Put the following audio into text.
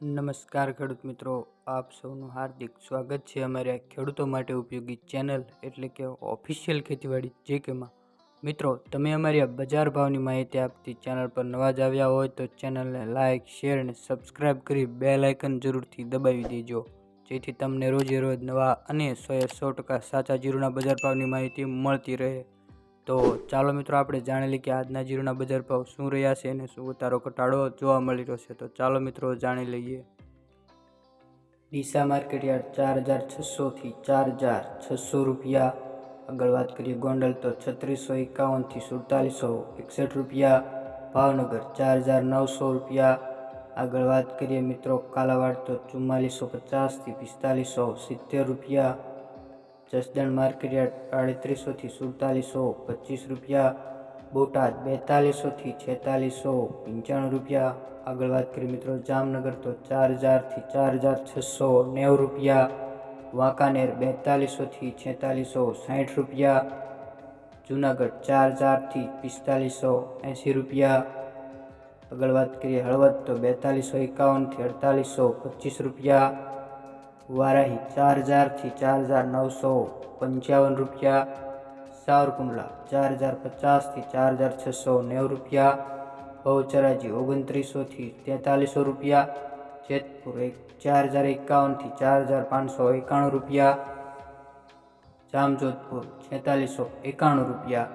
નમસ્કાર ખેડૂત મિત્રો, આપ સૌનું હાર્દિક સ્વાગત છે અમારી ખેડૂતો માટે ઉપયોગી ચેનલ એટલે કે ઓફિશિયલ ખેતીવાડી જે કેમાં મિત્રો, તમે અમારી આ બજાર ભાવની માહિતી આપતી ચેનલ પર નવા જ આવ્યા હોય તો ચેનલને લાઇક શેર અને સબસ્ક્રાઇબ કરી બે લાઇકન જરૂરથી દબાવી દેજો. જેથી તમને રોજે રોજ નવા અને સોએ સો ટકા સાચા જીરુના બજાર ભાવની માહિતી મળતી રહે. તો ચાલો મિત્રો, આપણે જાણી લઈએ કે આજના જીરુના બજાર ભાવ શું રહ્યા છે અને શું ઉતારો ઘટાડો જોવા મળી રહ્યો છે. તો ચાલો મિત્રો, જાણી લઈએ. ડીસા માર્કેટ યાર્ડ ચાર હજાર છસોથી ચાર હજાર છસો રૂપિયા. આગળ વાત કરીએ ગોંડલ, તો છત્રીસો એકાવનથી સુડતાલીસો એકસઠ રૂપિયા. ભાવનગર ચાર હજાર નવસો રૂપિયા. આગળ વાત કરીએ મિત્રો, કાલાવાડ, તો ચુમ્માલીસો પચાસથી પિસ્તાલીસો સિત્તેર રૂપિયા. જસદણ માર્કેટયાર્ડ આડત્રીસોથી સુડતાલીસો પચીસ રૂપિયા, બોટાદ બેતાલીસોથી છેતાલીસો પંચાણું રૂપિયા. આગળ વાત કરીએ મિત્રો જામનગર તો ચાર હજારથી ચાર હજાર છસો નેવું રૂપિયા. વાંકાનેર બેતાલીસોથી છેતાલીસો સાઠ રૂપિયા. જુનાગઢ ચાર હજારથી પિસ્તાલીસો એંસી રૂપિયા. આગળ વાત કરીએ હળવદ તો બેતાલીસો એકાવનથી અડતાલીસો પચીસ રૂપિયા. વારાહી ચાર હજારથી ચાર હજાર નવસો પંચાવન રૂપિયા. સાવરકુંડલા ચાર હજાર પચાસથી ચાર હજાર છસો નેવું રૂપિયા. બહુચરાજી ઓગણત્રીસોથી તેતાલીસો રૂપિયા. જેતપુર એક ચાર હજાર એકાવનથી ચાર હજાર પાંચસો એકાણું રૂપિયા. જામજોધપુર છેતાલીસો એકાણું રૂપિયા.